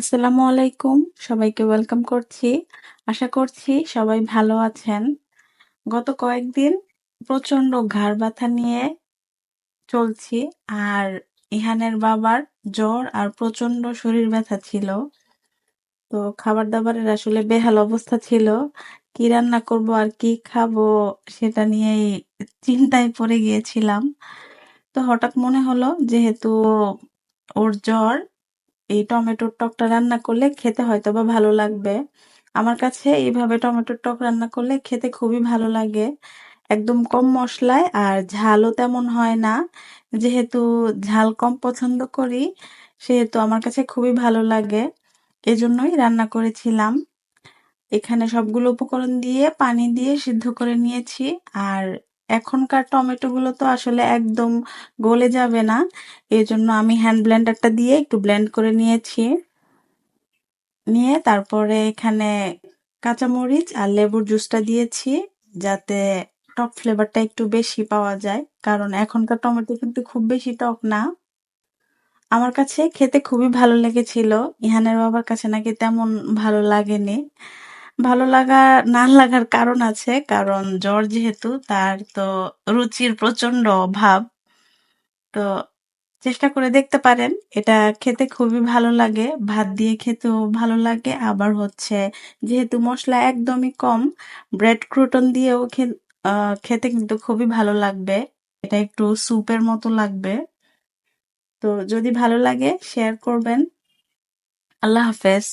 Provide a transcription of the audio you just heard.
আসসালামু আলাইকুম। সবাইকে ওয়েলকাম করছি। আশা করছি সবাই ভালো আছেন। গত কয়েকদিন প্রচণ্ড ঘাড় ব্যথা নিয়ে চলছি আর ইহানের বাবার জ্বর আর প্রচণ্ড শরীর ব্যথা ছিল। তো খাবার দাবারের আসলে বেহাল অবস্থা ছিল। কি রান্না করব আর কি খাব সেটা নিয়েই চিন্তায় পড়ে গিয়েছিলাম। তো হঠাৎ মনে হলো যেহেতু ওর জ্বর এই টমেটোর টকটা রান্না করলে খেতে হয়তো বা ভালো লাগবে। আমার কাছে এইভাবে টমেটোর টক রান্না করলে খেতে খুবই ভালো লাগে। একদম কম মশলায় আর ঝালও তেমন হয় না। যেহেতু ঝাল কম পছন্দ করি, সেহেতু আমার কাছে খুবই ভালো লাগে। এজন্যই রান্না করেছিলাম। এখানে সবগুলো উপকরণ দিয়ে, পানি দিয়ে সিদ্ধ করে নিয়েছি। আর এখনকার টমেটো গুলো তো আসলে একদম গলে যাবে না। এই জন্য আমি হ্যান্ড ব্লেন্ডারটা দিয়ে একটু ব্লেন্ড করে নিয়েছি। নিয়ে তারপরে এখানে কাঁচামরিচ আর লেবুর জুসটা দিয়েছি যাতে টক ফ্লেভারটা একটু বেশি পাওয়া যায়। কারণ এখনকার টমেটো কিন্তু খুব বেশি টক না। আমার কাছে খেতে খুবই ভালো লেগেছিল। ইহানের বাবার কাছে নাকি তেমন ভালো লাগেনি। ভালো লাগা, না লাগার কারণ আছে, কারণ জ্বর যেহেতু, তার তো রুচির প্রচণ্ড অভাব। তো চেষ্টা করে দেখতে পারেন, এটা খেতে খুবই ভালো লাগে, ভাত দিয়ে খেতেও ভালো লাগে। আবার হচ্ছে, যেহেতু মশলা একদমই কম ব্রেড ক্রুটন দিয়েও খেতে কিন্তু খুবই ভালো লাগবে। এটা একটু স্যুপের মতো লাগবে। তো যদি ভালো লাগে শেয়ার করবেন। আল্লাহ হাফেজ।